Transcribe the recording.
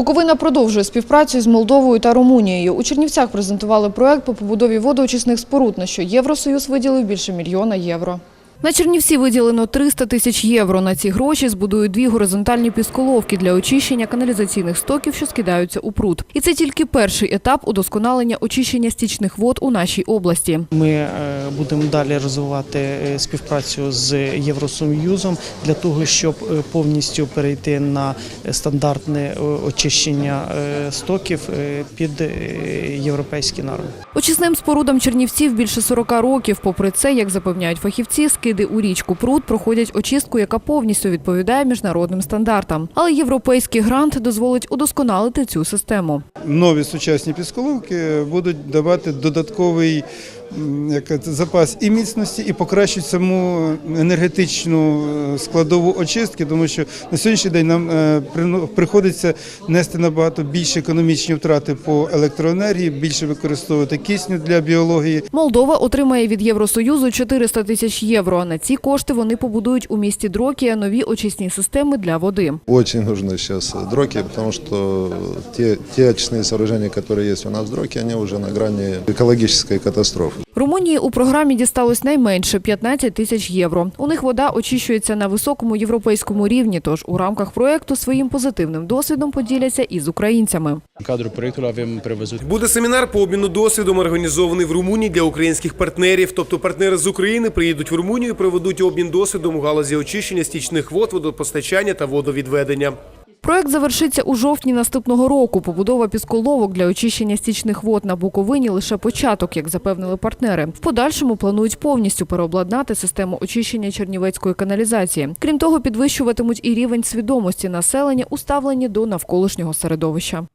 Буковина продовжує співпрацю з Молдовою та Румунією. У Чернівцях презентували проект по побудові водоочисних споруд, на що Євросоюз виділив більше мільйона євро. На Чернівці виділено 300 тисяч євро. На ці гроші збудують дві горизонтальні пісколовки для очищення каналізаційних стоків, що скидаються у пруд. І це тільки перший етап удосконалення очищення стічних вод у нашій області. Ми е, будемо далі розвивати е, співпрацю з Євросоюзом для того, щоб е, повністю перейти на стандартне очищення стоків під європейські норми. Очисним спорудам Чернівців більше 40 років. Попри це, як запевняють фахівці, скиди у річку пруд проходять очистку, яка повністю відповідає міжнародним стандартам. Але європейський грант дозволить удосконалити цю систему. нові сучасні пісколовки будуть давати додатковий як це, запас і міцності, і покращать саму енергетичну е, складову очистки, тому що на сьогоднішній день нам е, прино- приходиться нести набагато більше економічні втрати по електроенергії, більше використовувати кисню для біології. Молдова отримає від Євросоюзу 400 тисяч євро. На ці кошти вони побудують у місті Дрокія нові очисні системи для води. Очень нужны сейчас дроки, потому что те, те очистные сооружения, которые есть у нас в дроке, они уже на грани экологической катастрофы. Румунії у програмі дісталось найменше 15 тисяч євро. У них вода очищується на високому європейському рівні. Тож у рамках проекту своїм позитивним досвідом поділяться із українцями. Буде семінар по обміну досвідом, організований в Румунії для українських партнерів. Тобто партнери з України приїдуть в Румунію і проведуть обмін досвідом у галузі очищення стічних вод, водопостачання та водовідведення. Проект завершиться у жовтні наступного року. Побудова пісколовок для очищення стічних вод на Буковині лише початок, як запевнили партнери. В подальшому планують повністю переобладнати систему очищення чернівецької каналізації. Крім того, підвищуватимуть і рівень свідомості населення у ставленні до навколишнього середовища.